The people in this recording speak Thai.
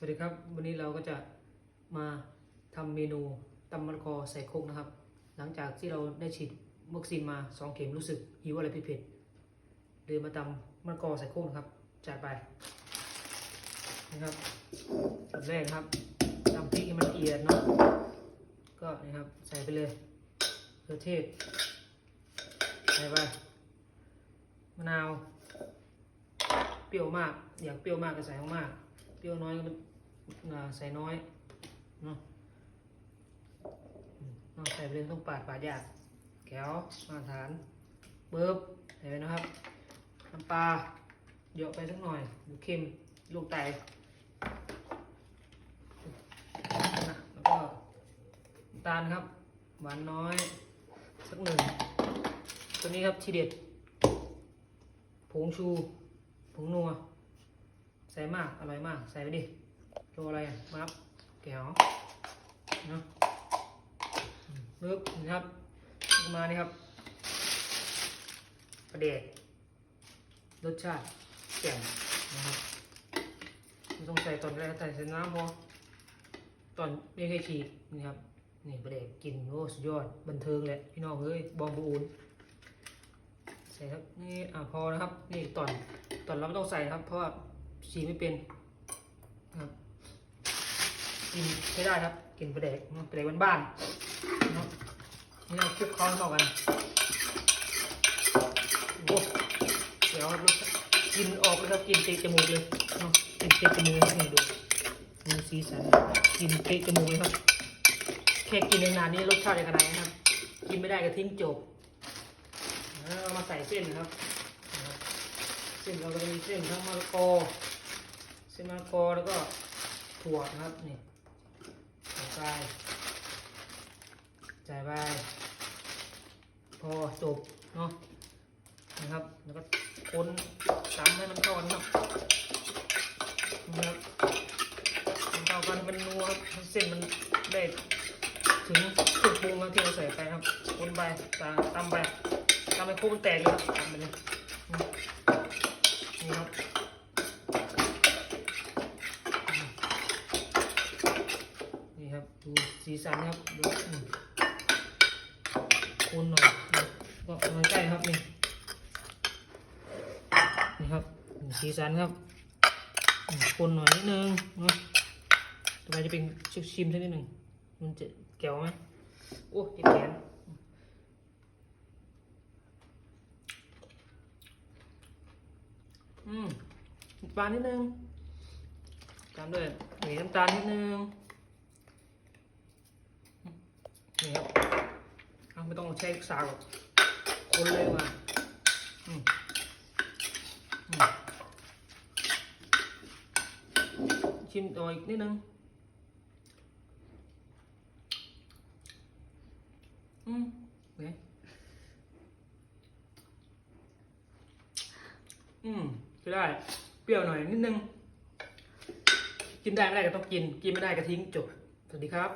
สวัสดีครับ วันนี้เราก็จะมาทำเมนูตำมะละกอใส่โคกนะครับ หลังจากที่เราได้ฉีดวัคซีนมาสองเข็มรู้สึกหิวอะไรเผ็ดๆเลยมาตำมะละกอใส่โคกนะครับจัดไปนะครับอันแรกนะครับตำพริกให้มันละเอียดเนาะก็นะครับใส่ไปเลยเกลือเทศใส่ไปมะนาวเปรี้ยวมากอยากเปรี้ยวมากก็ใส่มากๆ เปรี้ยวน้อยก็มันอ่าใส่น้อยเนาะใส่ไปเลยต้องปาดปาดยากแก้วมาตรฐานเบิบใส่ไปนะครับน้ำปลาเยอะไปสักหน่อยดูเค็มลูกไตนะแล้วก็ตาลครับ หวานน้อยสักหนึ่งตัวนี้ครับทีเด็ดผงชูผงนัว ส่มาก อร่อยมาก ใส่ไปดิตัวอะไรอะมับแก้วเนาะปึ๊บนี่ครับ มานี่ครับประเดกรสชาติแจ่มนะครับไม่ต้องใส่ตอนแรกใส่ใส่น้ำพอตอนไม่เคยฉีดนี่ครับนี่ประเดกกินโอ้สุดยอดบันเทิงเลยพี่น้องเอ้ยบอมบูนใส่ครับนี่อ่าพอนะครับ นี่ตอนตอนเราไม่ต้องใส่ครับเพราะว่า ฉีไม่เป็นนะครับกินไม่ได้ครับกินปลาแดกปลาแดกบ้านๆเนาะนี่เราคลุกเคล้าให้เข้ากันโอ้เดี๋ยวครับรสกินออกเลยครับกินเตะจมูกเลยเนาะกินเตะจมูกครับนี่ดูดูสีสันกินเตะจมูกเลยครับแค่กินในนานนี้รสชาติจะขนาดไหนนะครับ กินไม่ได้ก็ทิ้งจบแล้วเรามาใส่เส้นนะครับ เส้นเราก็จะมีเส้นทั้งมะละกอ สมะละกอแล้วก็ถั่วนะครับนี่ใส่ไปใส่ไปพอจบเนาะนะครับแล้วก็คนตำให้มันเข้ากันครับนะครับมันเข้ากันเป็นนัวให้เส้นมันได้ถึงจุดปรุงแล้วที่เราใส่ไปครับคนไปตาตำไปทำให้ค้งมันแตกเลยครับทำไปเลยนี่ครับอืมนี่ครับ ดู สีสันครับดูคูณหน่อยก็มาใกล้ครับนี่นี่ครับสีสันครับคูณหน่อยนิดนึงเนะต่อไปจะเป็นชิมชิมสักนิดหนึ่งมันจะแก้วไหมโอ้ยแขนอืมน้ำตานิดนึงตามด้วยหนีน้ำตาลนิดนึง นี่ครับเอาไม่ต้องใช้สากหรอกคนเลยมาอืมอืมชิมต่ออีกนิดนึงอืมเนี่ยอืมก็ได้ เปรี้ยวหน่อยนิดนึง กินได้ไม่ได้ก็ต้องกิน กินไม่ได้ก็ทิ้งจบ สวัสดีครับ